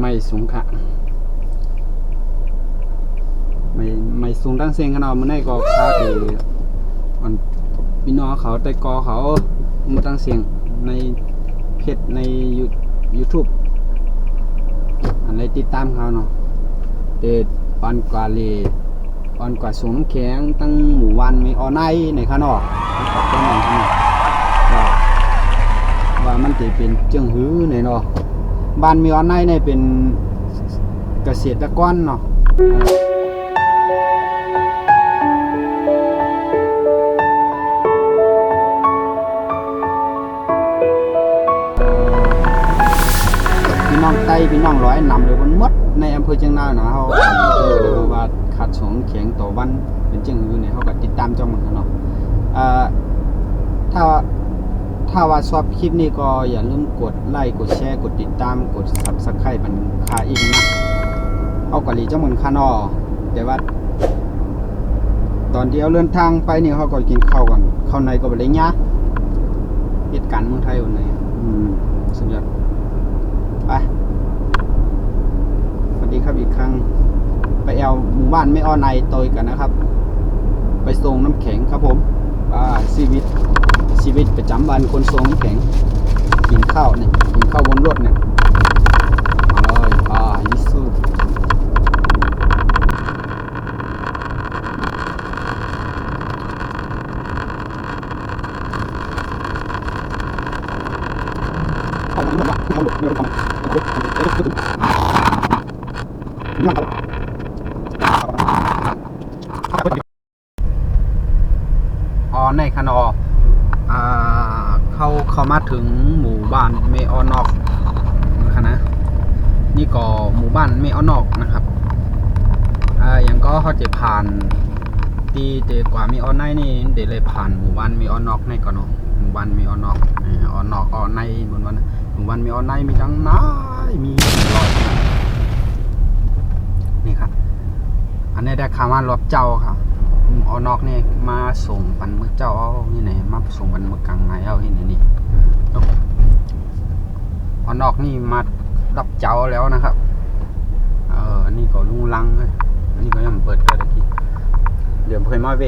ไม่สูงค่ะไม่ไม่สูงตั้งเสียงขนาดมันได้ก็ค้าคือมันพี่น้องเขาแต่กอเขามาตั้งเสียงในเพจในยูยูทูบอันไรติดตามเขาเนาะเด็ดปันกว่าเลปันกว่าสูงน้ำแข็งตั้งหมู่วันมีออนไลน์ในข้างนอกขอบคุณมากว่ามันจะเป็นเจืองหื้อในเนาะ บ้านมีออนไลน์เนี่ยเป็นเกษตรกรเนาะพี่น้องใต้พี่น้องร้อยนำเลยมันหมดในอำเภอเชียงดาวนะเขาเจอเลยว่าขาดสองเขียงต่อวันเป็นเจ้งอยู่เนี่ยเขาก็ติดตามเจ้าเหมือนกันเนาะเอ่อถ้า ถ้าว่าชอบคลิปนี้ก็อย่าลืมกดไลค์กดแชร์กดติดตามกด subscribe มันคาอีกนะเอากะหลีเจ้าเหมือนคานอแต่ว่า ตอนที่เอาเดินทางไปนี่เขาก็กินข้าวก่อนข้าวในก็บ่ได้ยะเหตุการณ์เมืองไทยวันไหนอืมสุดยอดไปสวัสดีครับอีกครั้ง ไปแอลหมู่บ้านไม่อ้อในตอยกันนะครับ ไปส่งน้ำแข็งครับผม อ่าชีวิตชีวิตประจำวันคนทรงแข็งกินข้าวเนี่ยกินข้าวบนรถเนี่ยมาเลยอ่ายิสูอ๋อในคานอ อ่าเข้าเข้ามา ถึงหมู่บ้านเมออนอกนะคะนะนี่ก็หมู่บ้านเมออนอกนะครับอ่าอย่างก็เขาจะผ่านตีเตกว่ามีออนไนนี่เดยวเลยผ่านหมู่บ้านเมออนอกในก่อนเนาะหมู่บ้านเมออนอกอ่ออนอกออนในบนวันหมู่บ้านเมออนในมีจังน้ายมีรอยนี่ครับอันนี้ได้ข่าวว่ารอบเจ้าครับเอานอกนี่มาส่งปันมือเจ้าเอาที่ไหนมาส่งปันมือกลางไหนเอาที่ไหนนี่ เอนอกนี่มารับเจ้าแล้วนะครับ เอออันนี้ก็ลุงลังเลยอันนี้ก็ยังเปิดกันตะกี้เดี๋ยวเพิ่นมาเว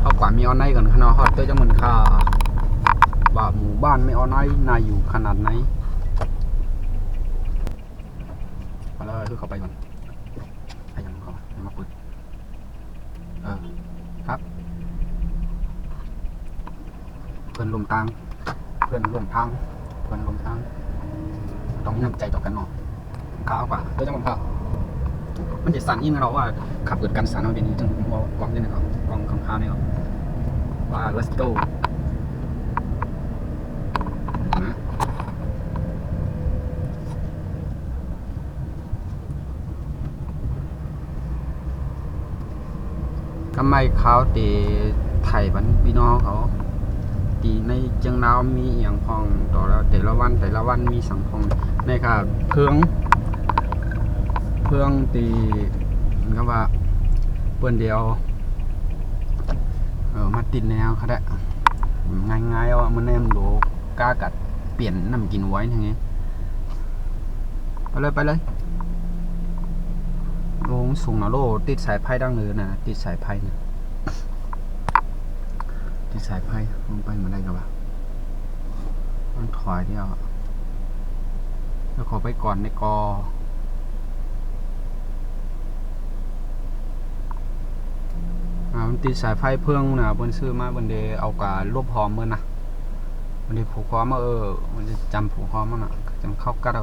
เอากว่ามีออนไลน์ก่อนขนาดฮอตเตอร์จะมันค่าว่าหมู่บ้านไม่ออนไลน์น่าอยู่ขนาดไหนเอาแล้วคือเข้าไปก่อนไปยังเข้าไปมาปิดเออครับเพื่อนลมทาง พื่อนลมทางเพื่อนลมทาง ต้องมีน้ำใจต่อกันเนาะข้าวกว่าโดยจังหวะข้าวมันจะสั่นยิ่งเราว่าขับเกิดการสั่นเอาเดี๋ยวนี้จึงว่ากองเล่นนะครับกองคำพาเนี่ยครับว่า let's go ทำไมเขาตีไถ่บันพี่น้องเขา ตีในเจียงดาวมีอหย่างพองต่อแล้วแต่ละวันแต่ละวันมีสังพองในค่ะเพื่องเพื่องตีเหมือกับว่าเพื่อนเดียวเออมาติดแนวเขาได้ง่ายง่ายๆเอามันแนมโลกล้ากัดเปลี่ยนน้ำกินไว้อย่างงี้ไปเลยไปเลยลงสูงนะโลติดสายไพ่ดังเลยนะติดสายไพ่นี่ย ที่สายไพ่ลงไปเหมือนไรกันวะมันถอยเดียวแล้วขอไปก่อนในกออ่ามันติดสายไฟเพื่องนะบนซื้อมาบนเดเอากาลบหอมเมื่อนะบนเดผูกคอมาเออมันจะจำผูกคอมาน่ะจำเข้ากัดเอ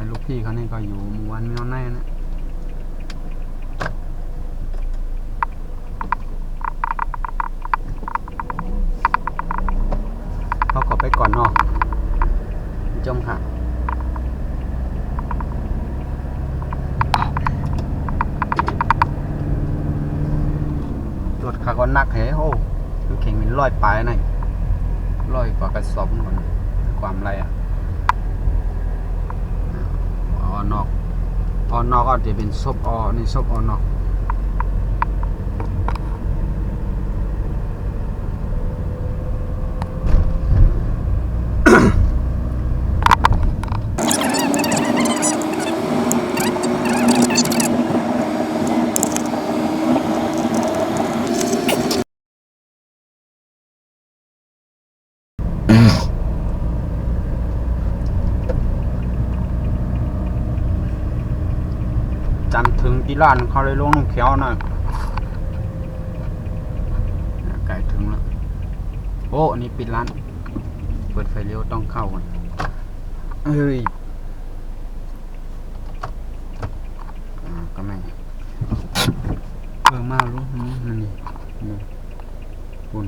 อลูกพี่เขานี่ก็อยู่หมู่บ้านไม่นอนแน่นะ เขาขอไปก่อนเนาะจมค่ะตรวจขาก่อนนักแฮโอ้น้ำแข็งมันลอยปลายหน่อยลอยกว่ากระสอบก่อนความไรอะออนอกออนอกอาจจะเป็นซบออนี่ซบออนอก ที่ร้านเขาเลยลงน้ำเขียวหน่อยไก่ถึงแล้ว โอ้อันนี้ปิดร้าน เปิดไฟเลี้ยวต้องเข้าก่อนเอ้ยก็ไม่เออมาลูกนี่นั่นนี่นี่คุณ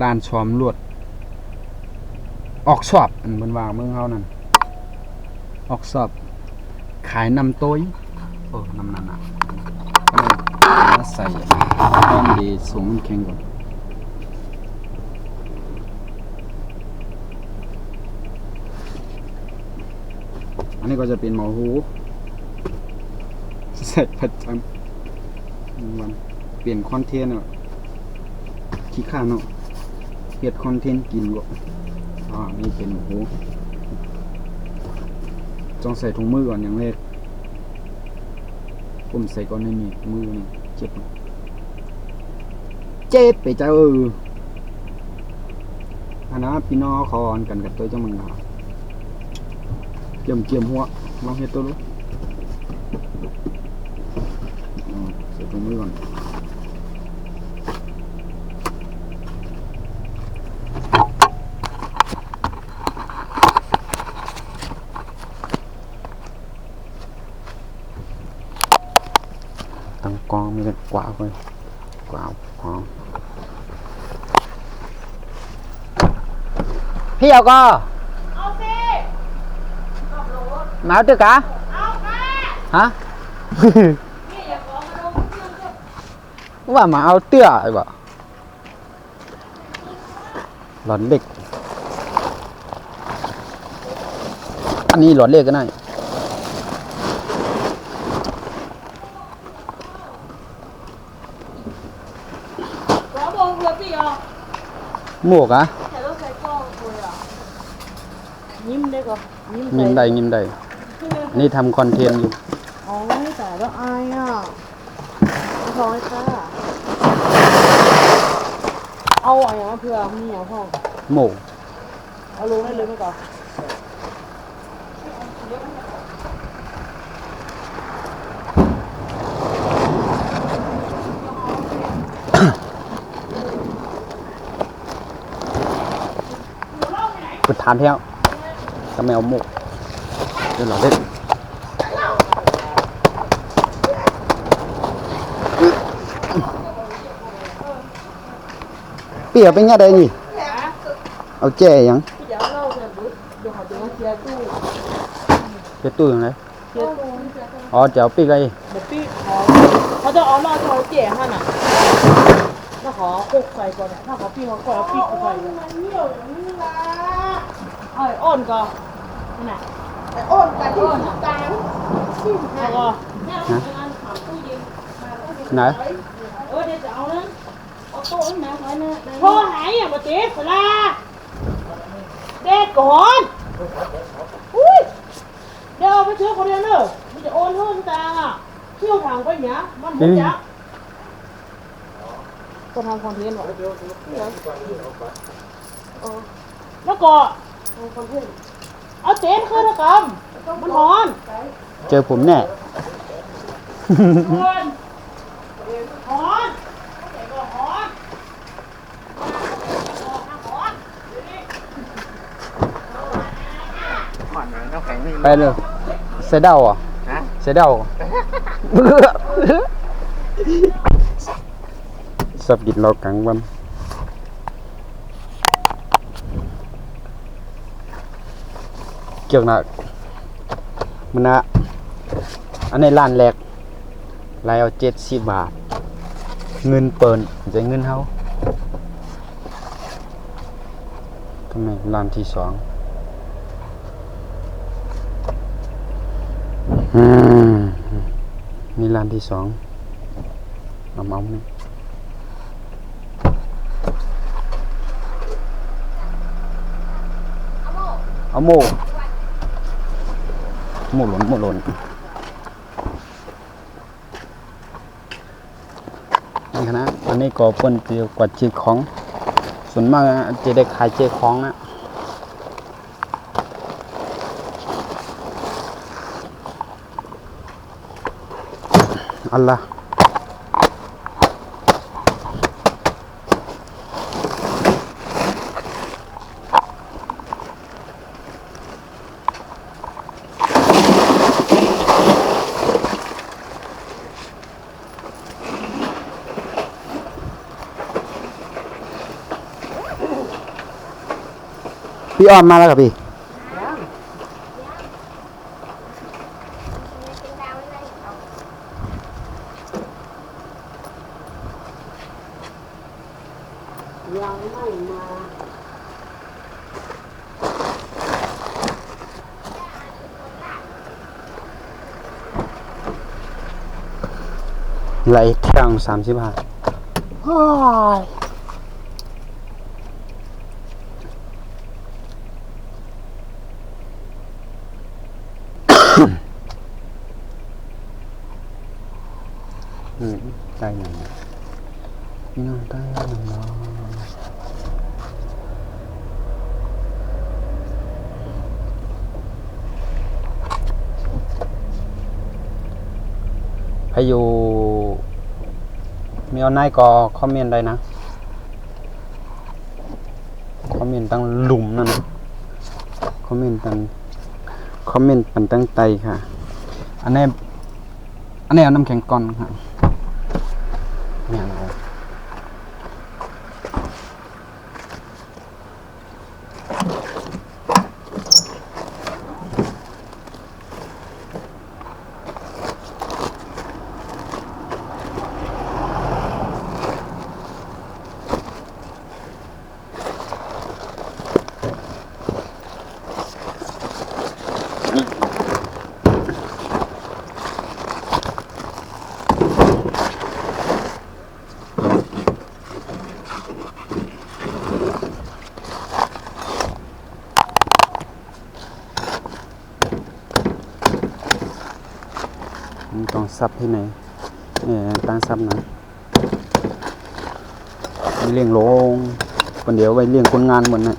ร้านชอมลวด ออกสอบอันบนวางเมืองเขานั่นออกสอบ ขายนำโต้ย อ้นำนันอะก็เลยเอามาใส่ต้อนดีสูงมันแข็งก่อนอันนี้ก็จะเป็นหมอหูใส่ประจำวันเปลี่ยนคอนเทนต์เนาะขี้ข้าเนาะเฮ็ดคอนเทนต์กินบ่อ่านี่เป็นหมอหูต้องใส่ถุงมือก่อนอย่างแรก ผมใส่ก่อนในนี่มือนี่เจ็บเจ็บไปจ้าเอออันนั้นพี่น้องคอนกันกับตัวเจ้ามึงครับเกี่ยมเกี่ยมหัวลองเห็ดตัวรู้ใส่ตัวมือก่อนตั้งกองมีแต่ก วาดเลยกวาดพร้อมพี่เอาก็เอาสิมาเอาตึกะเอาค่ะฮะนี่อย่าขอมาลงเพื่องก็ว่ามาเอาเตื้อไอ้บ่หลอนเด็ก อันนี้หลอนเล็กก็ได้ ขอบอกเพื่อพี่อะ หมวกอะแต่ต้องใส่กล้องคุยอะยิ้มได้ก่อนยิ้มยิ้มได้ยิ้มได้ นี่ทำคอนเทนต์อยู่อ๋อแต่แล้วอายอะขอให้ค่ะ เอาอะไรมาเพื่อมีอย่างพ่อหมวกเอาลงได้เลยไหมก่อน ไปทานเที่ยวก็ไม่เอาหมวกเดี๋ยวหลอนเล็กเปียกเป็นไงได้นี่ เอาแจ้ยังพี่เดี๋ยวเล่าเสร็จปุ๊บเดี๋ยวขอดูว่าเคลียร์ตู้เจะตู้ยังไงเคลียร์ตู้อ๋อจะเอาปีกอะไรเดี๋ยวพี่ขอเขาจะเอาหน้าจอเจ๋ฮะน่ะถ้าขอคุกใส่ก่อนเนี่ยถ้าขอพี่เขาก่อนแล้วพี่กูใส่ มันเหี่ยวอย่างนี้ละไอ้อ้อนก็นั่นน่ะอ้นกับที่น้ำตาลแล้วก็ไหนเออเดี๋ยวจะเอานั้นเอาโต๊ะให้แม่ไว้นะโทรหายอย่างมาเจ๊เวลาเด็กก่อนอุ้ยเดี๋ยวเอาไปเชื่อคนเดียวเนอะมันจะโอนเพิ่มตังค์อะเที่ยวทางไปเนี้ยมันหมดยักก็ทำคอนเทนต์หรอเออแล้วก็ทำคอน เอาเจนขึ้นนะกำมันหอนเจอผมแน่เพื่อนหอนเจ๊ก็หอนไปเลยเสยเดาอะเสยเดาสับกินเรากลางวัน เกี่ยวหนักมันนะอันในร้านแรกรายเอาเจ็ดสิบบาท เงินเปินจะเงินเฮาทำไมร้านที่สองอมีร้านที่สองเอาเมาส์นี่เอาโม โมหล่นโมหล่นนี่นะอันนี้ก็เปิ้นเกี่ยวกับจีของ ส่วนมากจะได้ขายเจของนะอัลละ พี่อ้อมมาแล้วครับพี่ ยังไม่มาไหลแท่งสามสิบห้า โอ้ย อืมใต้หนึ่งพี่น้องใต้หนึ่งเนาะ ใครอยู่มีออนไลน์ก็คอมเมนต์ได้นะ คอมเมนต์ตั้งหลุมนั่นนะคอมเมนต์ตั้งคอมเมนต์ปันตั้งไตค่ะ อันนี้อันนี้เอาน้ำแข็งก่อนค่ะ ซับที่ไหนเนี่ยตั้งซับนะมีเลี้ยงโลงคนเดียวไว้เลี้ยงคนงานหมดนะ